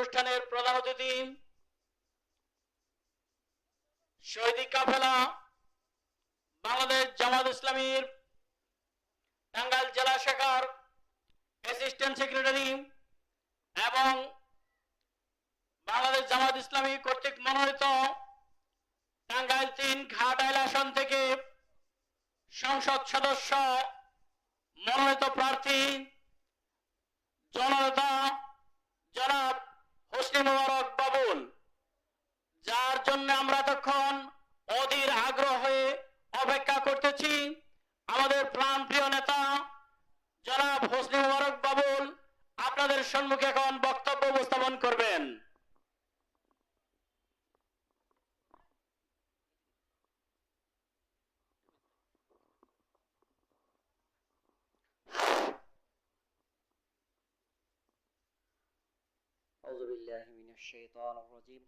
অনুষ্ঠানের প্রধান অতিথি, শহীদ কাফেলা, বাংলাদেশ জামাত ইসলামীর টাঙ্গাইল জেলা শাখার অ্যাসিস্ট্যান্ট সেক্রেটারি এবং বাংলাদেশ জামাত ইসলামী কর্তৃক মনোনীত টাঙ্গাইল তিন ঘাটাইল আসন থেকে সংসদ সদস্য, মনোনীত প্রার্থী, জননেতা জনাব হোসনি মোবারক বাবুল যার জন্য আমরা তখন অধীর আগ্রহ الشيطان الرجيم.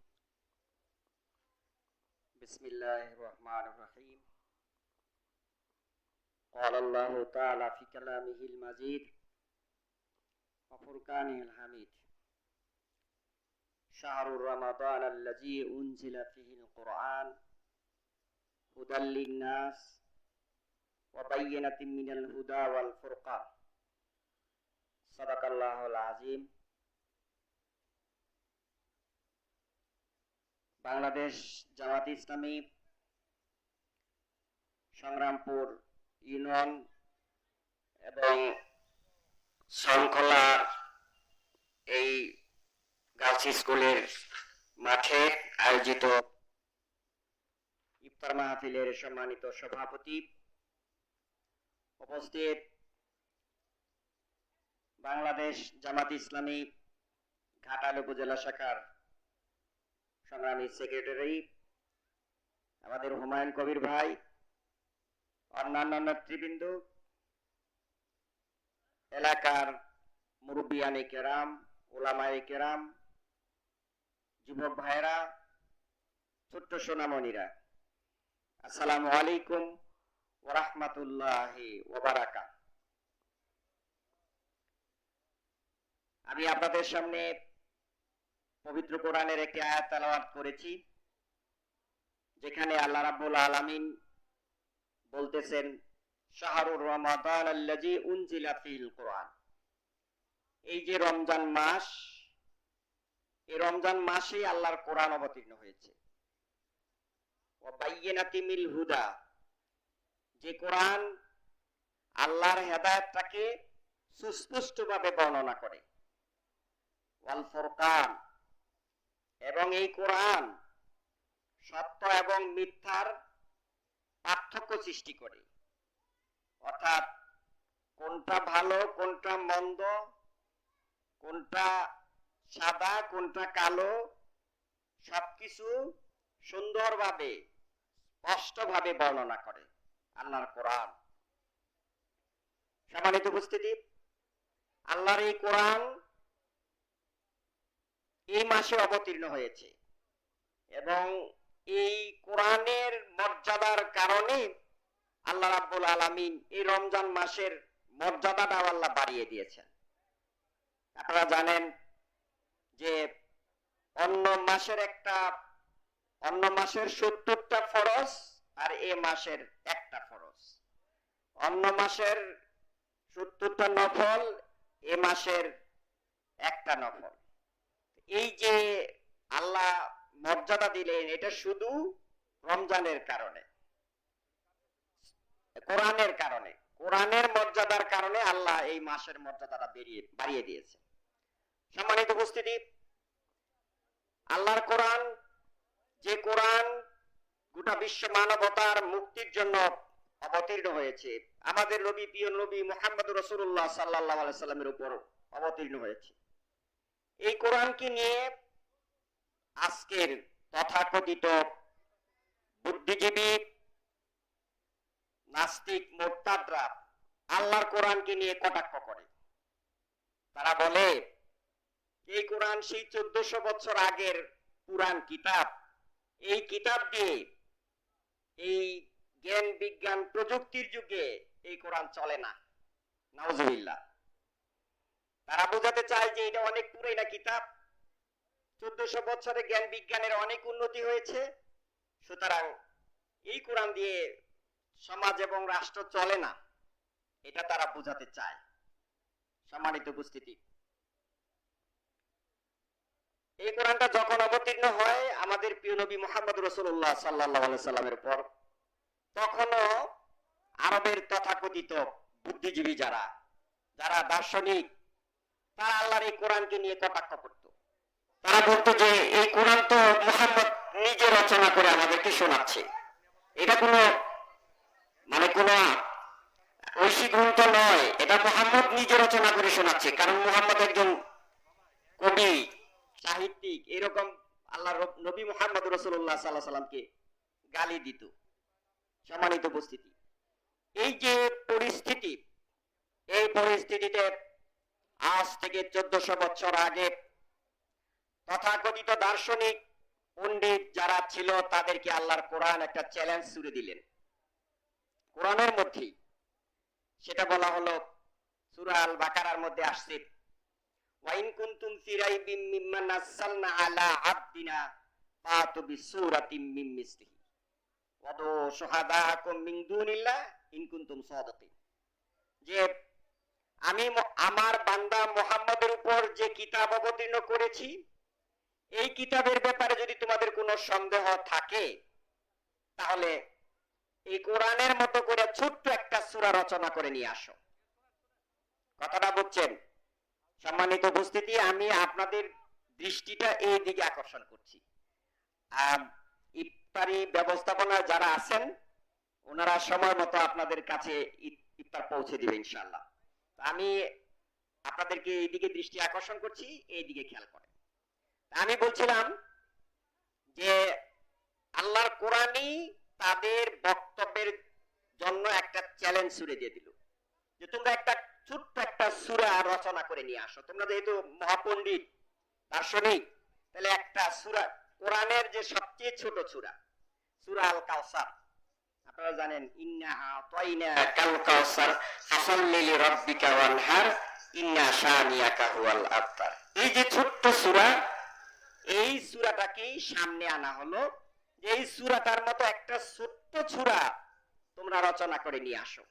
بسم الله الرحمن الرحيم. قال الله تعالى في كلامه المجيد وفرقانه الحميد. شهر رمضان الذي أنزل فيه القرآن هدى للناس وبينة من الهدى والفرقان. صدق الله العظيم. বাংলাদেশ জামাত ইসলামী, সংগ্রামপুর ইউনিয়ন এবং শৃঙ্খলা এই গার্লস স্কুলের মাঠে আয়োজিত ইফতার মাহফিলের সম্মানিত সভাপতি উপস্থিত বাংলাদেশ জামাত ইসলামী, ঘাটাল উপজেলা শাখার সংগ্রামী সেক্রেটারি আমাদের হুমায়ুন কবির ভাই, অন্যান্য নেতৃবৃন্দ, এলাকার মুরব্বিয়ানি কেরাম, ওলামাই কেরাম, যুবক ভাইরা ছোট্ট সোনামণিরা, আসসালামু আলাইকুম ওরহমতুল্লাহ ওবারাকা আমি আপনাদের সামনে পবিত্র কোরআনের একটি আয়াত তেলাওয়াত করেছি, যেখানে আল্লাহ রাব্বুল আলামিন বলতেছেন, শাহরুর রমাদান আল্লাজি উনজিলা ফিল কোরআন। এই যে রমজান মাস, এই রমজান মাসে আল্লাহর কোরআন অবতীর্ণ হয়েছে। মিল হুদা, যে কোরআন আল্লাহর হেদায়েতটাকে সুস্পষ্টভাবে বর্ণনা করে। ওয়াল ফুরকান এবং এই কোরআন সত্য এবং মিথ্যার পার্থক্য সৃষ্টি করে। অর্থাৎ কোনটা ভালো, কোনটা মন্দ, কোনটা সাদা, কোনটা কালো, সবকিছু সুন্দরভাবে, স্পষ্টভাবে বর্ণনা করে আল্লাহর কোরআন। সম্মানিত উপস্থিতি, আল্লাহর এই কোরআন এই মাসে অবতীর্ণ হয়েছে। এবং এই কোরআনের মর্যাদার কারণে আল্লাহ রাব্বুল আলামিন এই রমজান মাসের মর্যাদাটাও আল্লাহ বাড়িয়ে দিয়েছেন। আপনারা জানেন যে অন্য মাসের একটা, অন্য মাসের সত্তরটা ফরজ আর এ মাসের একটা ফরজ। অন্য মাসের সত্তরটা নফল, এ মাসের একটা নফল। এই যে আল্লাহ মর্যাদা দিলেন, এটা শুধু রমজানের কারণে। কোরআনের কারণে। কোরআনের মর্যাদার কারণে আল্লাহ এই মাসের মর্যাদাটা বেরিয়ে, বাড়িয়ে দিয়েছে। সম্মানিত উপস্থিতি, আল্লাহর কোরআন, যে কোরআন গোটা বিশ্ব মানবতার মুক্তির জন্য অবতীর্ণ হয়েছে, আমাদের নবী, প্রিয় নবী মোহাম্মদ রসুল্লাহ সাল্লাহ সাল্লামের উপর অবতীর্ণ হয়েছে। এই কোরআনকে নিয়ে আজকের তথাকথিত বুদ্ধিজীবী নাস্তিক মোরতাদরা আল্লাহর কোরআনকে নিয়ে কটাক্ষ করে। তারা বলে, এই কোরআন সেই চোদ্দশো বছর আগের পুরাণ কিতাব। এই কিতাব দিয়ে এই জ্ঞান, বিজ্ঞান প্রযুক্তির যুগে এই কোরআন চলে না। নাউজুবিল্লাহ। তারা বোঝাতে চায় যে এটা অনেক পুরাইনা কিতাব চোদ্দশো বছরে জ্ঞান বিজ্ঞানের অনেক উন্নতি হয়েছে। সুতরাং এই কোরআন দিয়ে সমাজ এবং রাষ্ট্র চলে না, এটা তারা বোঝাতে চায়। সম্মানিত উপস্থিতি। এই কোরআনটা যখন অবতীর্ণ হয় আমাদের প্রিয় নবী মোহাম্মদ রসুল্লাহ সাল্লাহ সাল্লামের পর তখনও আরবের তথাকথিত বুদ্ধিজীবী যারা যারা দার্শনিক তারা আল্লাহর এই কোরআনকে নিয়ে কটাক্ষ করত। তারা বলতো যে, এই কোরআন তো মোহাম্মদ নিজে রচনা করে আমাদেরকে শোনাচ্ছে। এটা কোনো মানে কোনো ঐশী গ্রন্থ নয়। এটা মোহাম্মদ নিজে রচনা করে শোনাচ্ছে। কারণ মোহাম্মদ একজন কবি, সাহিত্যিক, এরকম আল্লাহ নবী মোহাম্মদ রসুল্লাহ সাল্লাহ সাল্লামকে গালি দিত, সম্মানিত উপস্থিতি। এই যে পরিস্থিতি, এই পরিস্থিতিতে আজ থেকে চোদ্দশো বছর আগে তথাকথিত দার্শনিক পণ্ডিত যারা ছিল, তাদেরকে আল্লাহর কোরআন একটা চ্যালেঞ্জ ছুড়ে দিলেন। কোরআনের মধ্যেই। সেটা বলা হলো, সূরা আল বাকারার মধ্যে আসছে, ওয়াইন কুনতুম ফি রাইবিম মিম্মা নাযালনা আলা আবদিনা ফাতু বিসূরাতিম মিন মিসলিহি। ওয়াদু শুহাদাকুম মিন দুনিল্লাহ, ইন কুনতুম সাদিকিন। যে আমি আমার বান্দা মোহাম্মদের উপর যে কিতাব অবতীর্ণ করেছি, এই কিতাবের ব্যাপারে যদি তোমাদের কোনো সন্দেহ থাকে, তাহলে এই কোরআনের মতো করে ছোট্ট একটা সূরা রচনা করে নিয়ে আসো। কথাটা বুঝছেন? সম্মানিত উপস্থিতি, আমি আপনাদের দৃষ্টিটা এই দিকে আকর্ষণ করছি। ইফতারি ব্যবস্থাপনা যারা আছেন, ওনারা সময় মতো আপনাদের কাছে ইফ- ইফতার পৌঁছে দিবে ইনশাআল্লাহ। তা আমি আপনাদেরকে এইদিকে দৃষ্টি আকর্ষণ করছি এই দিকে খেয়াল করেন। আমি বলছিলাম যে আল্লাহর কোরআনই তাদের বক্তব্যের জন্য একটা চ্যালেঞ্জ ছুড়ে দিয়ে দিল। যে তোমরা একটা ছোট্ট একটা সূরা রচনা করে নিয়ে আসো। তোমরা যেহেতু মহাপণ্ডিত, দার্শনিক, তাহলে একটা সূরা, কোরআনের যে সবচেয়ে ছোট সূরা সূরা আল কাউসার আপনারা জানেন, ইন্না আতাইনা কাল কাউসার ফাসাল্লি ওয়ানহার, ইন্না শানিয়াকা হুয়াল আবতার। এই যে ছোট্ট সূরা, এই সূরাটাকেই সামনে আনা হলো। এই সূরাটার মতো একটা ছোট্ট সূরা তোমরা রচনা করে নিয়ে আসো।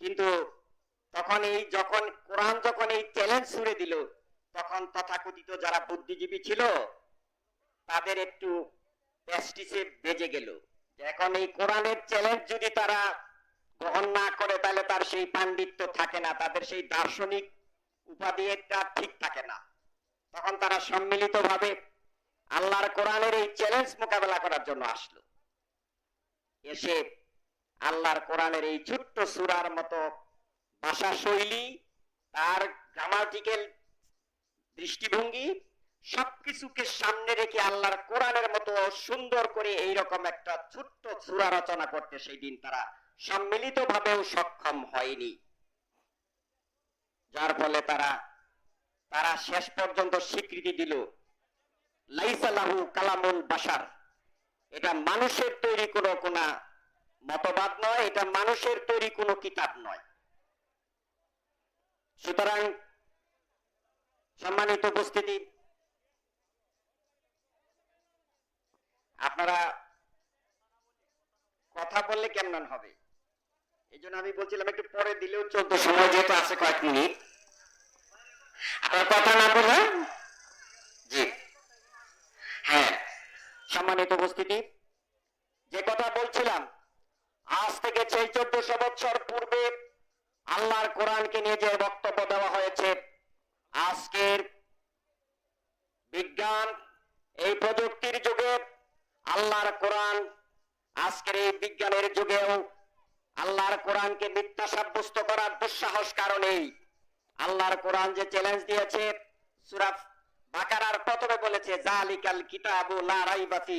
কিন্তু তখন এই যখন কোরআন যখন এই চ্যালেঞ্জ ছুড়ে দিল, তখন তথাকথিত যারা বুদ্ধিজীবী ছিল, তাদের একটু প্যাস্টিসে বেজে গেল। এখন এই কোরআনের চ্যালেঞ্জ যদি তারা গ্রহণ না করে, তাহলে তার সেই পাণ্ডিত্য থাকে না, তাদের সেই দার্শনিক উপাধি ঠিক থাকে না। তখন তারা সম্মিলিত ভাবে আল্লাহর কোরআনের এই চ্যালেঞ্জ মোকাবেলা করার জন্য আসলো। এসে আল্লাহর কোরআনের এই ছোট্ট সূরার মতো ভাষা শৈলী তার গ্রামাটিক্যাল দৃষ্টিভঙ্গি সবকিছুকে সামনে রেখে আল্লাহর কোরআনের মতো সুন্দর করে এইরকম একটা ছোট্ট সূরা রচনা করতে সেই দিন তারা সম্মিলিত ভাবেও সক্ষম হয়নি। যার ফলে তারা তারা শেষ পর্যন্ত স্বীকৃতি দিল লাইসালাহু কালামুল বাশার। এটা মানুষের তৈরি কোনো কোন মতবাদ নয়, এটা মানুষের তৈরি কোনো কিতাব নয়। সুতরাং সম্মানিত উপস্থিতি আপনারা কথা বললে কেমন হবে? এই জন্য আমি বলছিলাম একটু পরে দিলেও চলতো, সময় যেহেতু আছে কয়েক মিনিট। আপনার কথা না বলে? জি। হ্যাঁ সম্মানিত উপস্থিতি, যে কথা বলছিলাম, আজ থেকে সেই চোদ্দশো বছর পূর্বে আল্লাহর কোরআনকে নিয়ে যে বক্তব্য দেওয়া হয়েছে, আজকের বিজ্ঞান এই প্রযুক্তির যুগে আল্লাহর কোরআন আজকের এই বিজ্ঞানের যুগেও আল্লাহর কোরআনকে মিথ্যা সাব্যস্ত করার দুঃসাহস কারণেই আল্লাহর কোরআন যে চ্যালেঞ্জ দিয়েছে, সূরা বাকারার প্রথমে বলেছে, জালিকাল কিতাবু লা রাইবা ফি।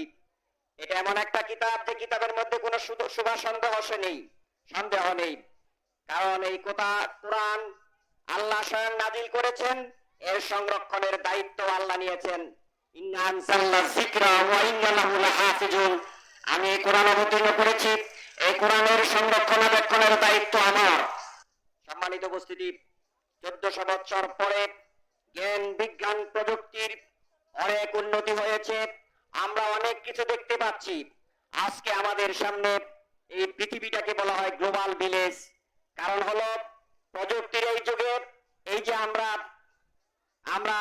এটা এমন একটা কিতাব যে কিতাবের মধ্যে কোনো শুভা সন্দেহ নেই সন্দেহ নেই। কারণ এই কোথা কোরআন আল্লাহ স্বয়ং নাজিল করেছেন, এর সংরক্ষণের দায়িত্ব আল্লাহ নিয়েছেন। আমি কোরআন অবতীর্ণ করেছি। এই কোরআনের সংরক্ষণাবেক্ষণের দায়িত্ব আমার। সম্মানিত উপস্থিতি, চোদ্দশো বছর পরে জ্ঞান, বিজ্ঞান প্রযুক্তির অনেক উন্নতি হয়েছে। আমরা অনেক কিছু দেখতে পাচ্ছি। আজকে আমাদের সামনে এই পৃথিবীটাকে বলা হয় গ্লোবাল ভিলেজ। কারণ হলো প্রযুক্তির এই যুগে এই যে আমরা আমরা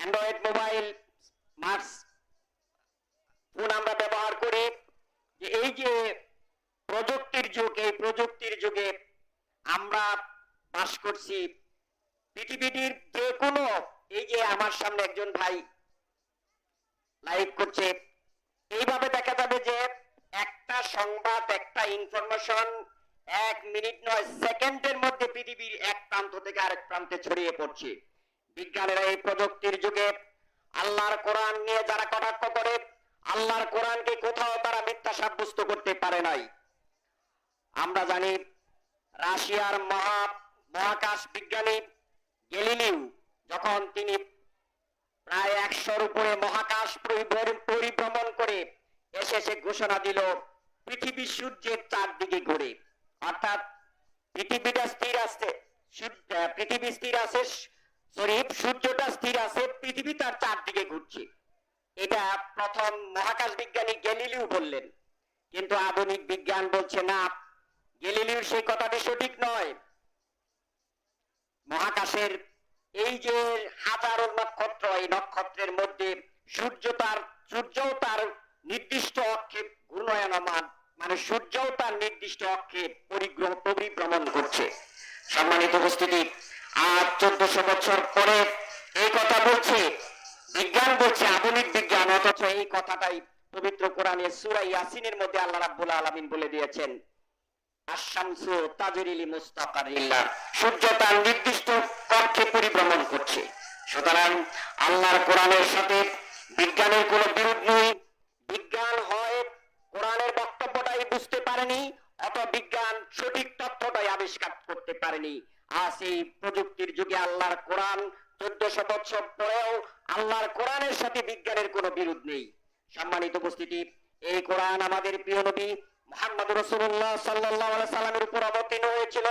অ্যান্ড্রয়েড মোবাইল স্মার্ট ফোন আমরা ব্যবহার করি যে এই যে প্রযুক্তির যুগ, এই প্রযুক্তির যুগে আমরা বাস করছি, পৃথিবীটির যে কোনো এই যে আমার সামনে একজন ভাই লাইভ করছে, এইভাবে দেখা যাবে যে একটা সংবাদ, একটা ইনফরমেশন এক মিনিট নয়, সেকেন্ডের মধ্যে পৃথিবীর এক প্রান্ত থেকে আরেক প্রান্তে ছড়িয়ে পড়ছে। বিজ্ঞানের এই প্রযুক্তির যুগে আল্লাহর কোরআন নিয়ে যারা কটাক্ষ করে, আল্লাহর কোরআনকে কোথাও তারা মিথ্যা সাব্যস্ত করতে পারে নাই। আমরা জানি রাশিয়ার মহা, মহাকাশ বিজ্ঞানী গেলিলিউ যখন তিনি প্রায় একশোর উপরে মহাকাশ পরিভ্রমণ- করে এসে সে ঘোষণা দিল, পৃথিবী সূর্যের চারদিকে ঘুরে। অর্থাৎ পৃথিবীটা স্থির আছে পৃথিবী স্থির আছে সরি, সূর্যটা স্থির আছে, পৃথিবী তার চারদিকে ঘুরছে। এটা প্রথম মহাকাশ বিজ্ঞানী গ্যালিলিও বললেন। কিন্তু আধুনিক বিজ্ঞান বলছে, না গ্যালিলিওর সেই কথাটি সঠিক নয়। মহাকাশের এই যে হাজারো নক্ষত্র, এই নক্ষত্রের মধ্যে সূর্য তার, সূর্যও তার নির্দিষ্ট অক্ষে ঘূর্ণয়মান মানে সূর্যও তার নির্দিষ্ট অক্ষে পরিগ্রহ পরিভ্রমণ করছে। সম্মানিত উপস্থিতি আজ চোদ্দশো বছর পরে এই কথা বলছে, বিজ্ঞান বলছে, আধুনিক বিজ্ঞান, অথচ এই কথাটাই পবিত্র কোরআনে সূরা ইয়াসিনের মধ্যে আল্লাহ রাব্বুল আলামিন বলে দিয়েছেন আশামসু তাজরিলি মুস্তাকারিল্লাহ সূর্য তার নির্দিষ্ট কক্ষে পরিভ্রমণ করছে। সুতরাং আল্লাহর কোরআনের সাথে বিজ্ঞানের কোনো বিরোধ নেই। বিজ্ঞান হয় কোরআনের বক্তব্যটাই বুঝতে পারেনি অত বিজ্ঞান সঠিক তথ্যটাই আবিষ্কার করতে পারেনি। আজ এই প্রযুক্তির যুগে আল্লাহর কোরআন চোদ্দশো বছর পরেও আল্লাহর কোরআনের সাথে বিজ্ঞানের কোনো বিরোধ নেই। সম্মানিত উপস্থিতি, এই কোরআন আমাদের প্রিয় নবী মোহাম্মদ রসুল্লাহ সাল্লাহ সাল্লামের উপর অবতীর্ণ হয়েছিল।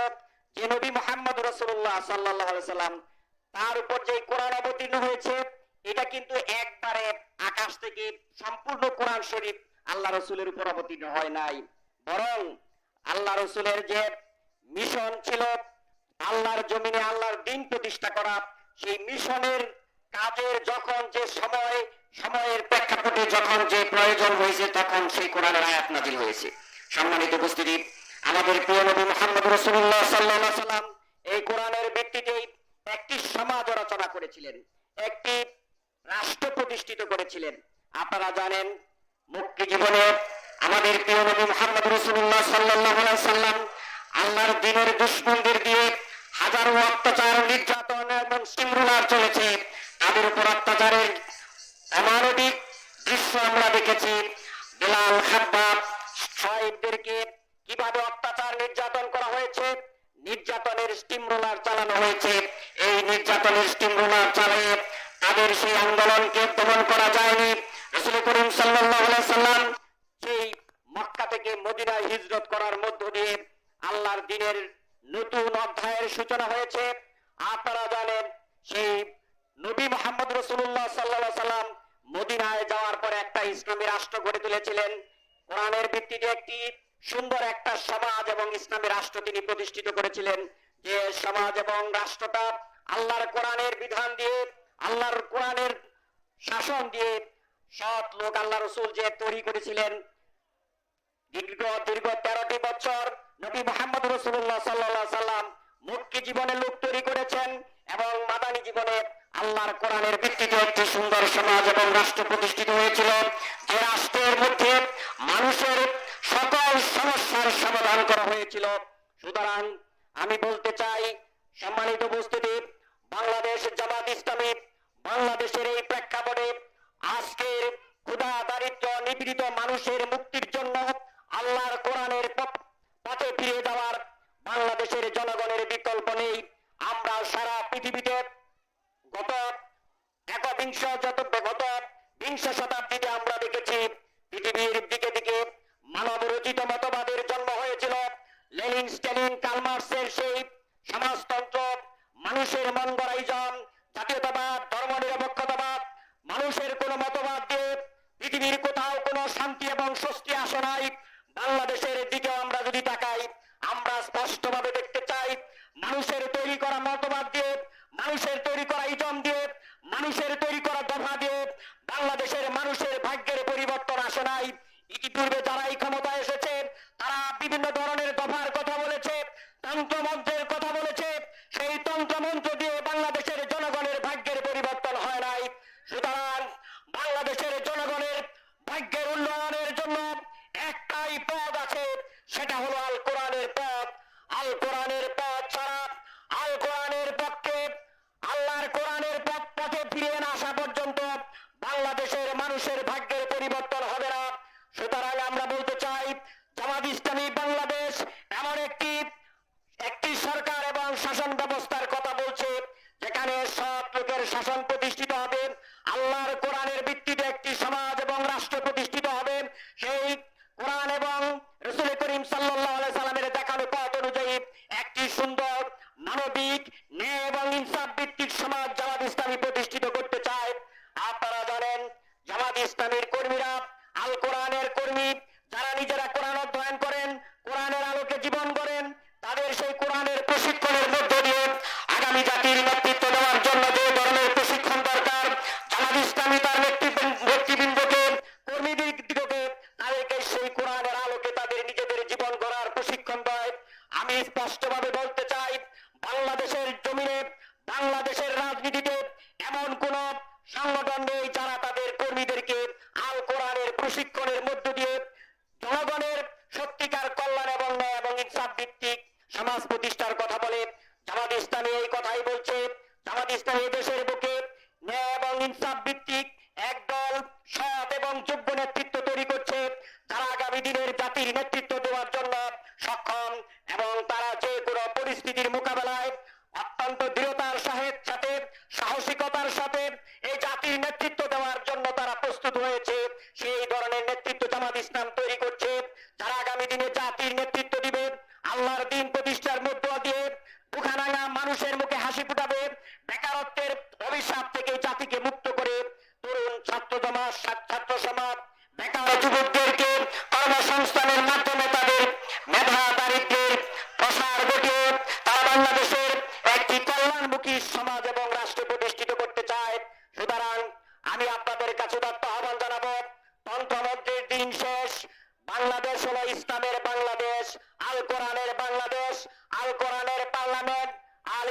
যে নবী মোহাম্মদ রসুল্লাহ সাল্লাহ সাল্লাম, তার উপর যে কোরআন অবতীর্ণ হয়েছে, এটা কিন্তু একবারে আকাশ থেকে সম্পূর্ণ কোরআন শরীফ আল্লাহ রসুলের উপর অবতীর্ণ হয় নাই। বরং আল্লাহ রসুলের যে মিশন ছিল আল্লাহর জমিনে আল্লাহর দিন প্রতিষ্ঠা করা, সেই মিশনের কাজের যখন যে সময়, সময়ের প্রেক্ষাপটে যখন যে প্রয়োজন হয়েছে, তখন সেই কোরআনের আয়াত নাজিল হয়েছে। সম্মানিত উপস্থিতি, আমাদের প্রিয় নবী মোহাম্মদ রসুল্লাহ সাল্লাহ সাল্লাম এই কোরআনের ভিত্তিতেই একটি সমাজ রচনা করেছিলেন, একটি রাষ্ট্র প্রতিষ্ঠিত করেছিলেন। আপনারা জানেন মুক্তি জীবনে আমাদের প্রিয় নবী মোহাম্মদ রসুল্লাহ সাল্লাহ সাল্লাম আল্লাহর দিনের দুশ্মনদের দিয়ে হাজারো অত্যাচার, নির্যাতন এবং শৃঙ্খলার চলেছে। তাদের উপর অত্যাচারের অমানবিক দৃশ্য আমরা দেখেছি। বেলাল খাব্বাব সাহেবদেরকে কীভাবে অত্যাচার, নির্যাতন করা হয়েছে? নির্যাতনের স্টিম রোলার চালানো হয়েছে। এই নির্যাতনের স্টিম রোলার চালিয়ে তাদের সেই আন্দোলনকে দমন করা যায়নি। রসুল করিম সাল্লাহ সাল্লাম সেই মক্কা থেকে মদিনায় হিজরত করার মধ্য দিয়ে আল্লাহর দিনের নতুন অধ্যায়ের সূচনা হয়েছে। আপনারা জানেন, সেই নবী মোহাম্মদ রসুল্লাহ সাল্লাহ সাল্লাম মদিনায় যাওয়ার পরে একটা ইসলামী রাষ্ট্র গড়ে তুলেছিলেন। কোরআনের ভিত্তিতে একটি সুন্দর একটা সমাজ এবং ইসলামী রাষ্ট্র তিনি প্রতিষ্ঠিত করেছিলেন। যে সমাজ এবং রাষ্ট্রটা আল্লাহর কোরআনের বিধান দিয়ে, আল্লাহর কোরআনের শাসন দিয়ে সৎ লোক আল্লাহ রসুল যে তৈরি করেছিলেন দীর্ঘ দীর্ঘ তেরোটি বছর নবী মোহাম্মদ রসুল্লাহ সাল্লাহ সাল্লাম মুক্তি জীবনে লোক তৈরি করেছেন এবং মাদানী জীবনে আল্লাহর কোরআনের ভিত্তিতে একটি সুন্দর সমাজ এবং রাষ্ট্র প্রতিষ্ঠিত হয়েছিল। যে রাষ্ট্রের মধ্যে মানুষের সকল সমস্যার সমাধান করা হয়েছিল। সুতরাং আমি বলতে চাই, সম্মানিত উপস্থিতি, বাংলাদেশ জামাত ইসলামী বাংলাদেশের এই প্রেক্ষাপটে আজকের ক্ষুধা দারিদ্র নিপীড়িত মানুষের মুক্তির জন্য আল্লাহর কোরআনের পথে ফিরে যাওয়ার বাংলাদেশের জনগণের বিকল্প নেই। আমরা সারা পৃথিবীতে গত একবিংশ যত গত বিংশ শতাব্দীতে আমরা দেখেছি, পৃথিবীর দিকে দিকে মানব রচিত মতবাদের জন্ম হয়েছিল। লেনিন, স্টেলিন, কালমার্সের সেই সমাজতন্ত্র, মানুষের মন গড়াইজন জাতীয়তাবাদ ধর্ম নিরপেক্ষতাবাদ মানুষের কোনো মতবাদ দিয়ে পৃথিবীর কোথাও কোনো শান্তি এবং স্বস্তি আসে নাই। সেটা হলো আল করিম সাল্লামের দেখানো পথ অনুযায়ী একটি সুন্দর মানবিক, ন্যায় এবং ইনসাফ ভিত্তিক সমাজ জামাত ইসলামী প্রতিষ্ঠিত করতে চায়। আপনারা জানেন, জামাত ইসলামের কর্মীরা আল কোরআনের কর্মী, যারা নিজেরা কোরআন বাংলাদেশের জামাত ইসলাম তৈরি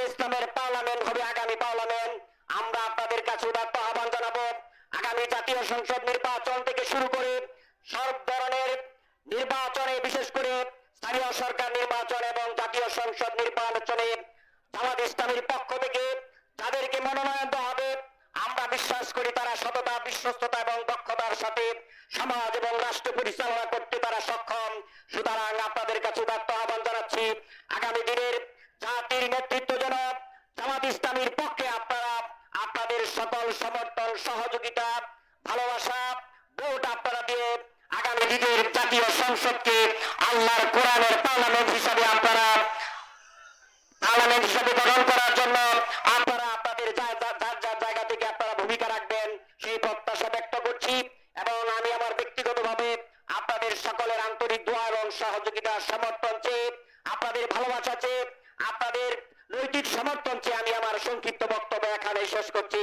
ইসলামের পার্লামেন্ট হবে আগামী পার্লামেন্ট। আমরা আপনাদের কাছে উদার্ত আহ্বান জানাব। আগামী জাতীয় সংসদ নির্বাচন থেকে শুরু করে সব ধরনের নির্বাচনে বিশেষ করে স্থানীয় সরকার নির্বাচন এবং জাতীয় সংসদ নির্বাচনে সকল সমর্থন, সহযোগিতা, ভালোবাসা ভোট আপনারা দিয়ে আগামী দিনের জাতীয় সংসদকে আল্লাহর কোরআনের পার্লামেন্ট হিসাবে আপনারা পার্লামেন্ট হিসাবে গঠন করার জন্য আপনারা আপনাদের যার যার জায়গা থেকে আপনারা ভূমিকা রাখবেন, সেই প্রত্যাশা ব্যক্ত করছি এবং আমি আমার ব্যক্তিগতভাবে আপনাদের সকলের আন্তরিক দোয়া এবং সহযোগিতা, সমর্থন চেয়ে, আপনাদের ভালোবাসা চেয়ে, আপনাদের নৈতিক সমর্থন চেয়ে আমি আমার সংক্ষিপ্ত বক্তব্য এখানে শেষ করছি।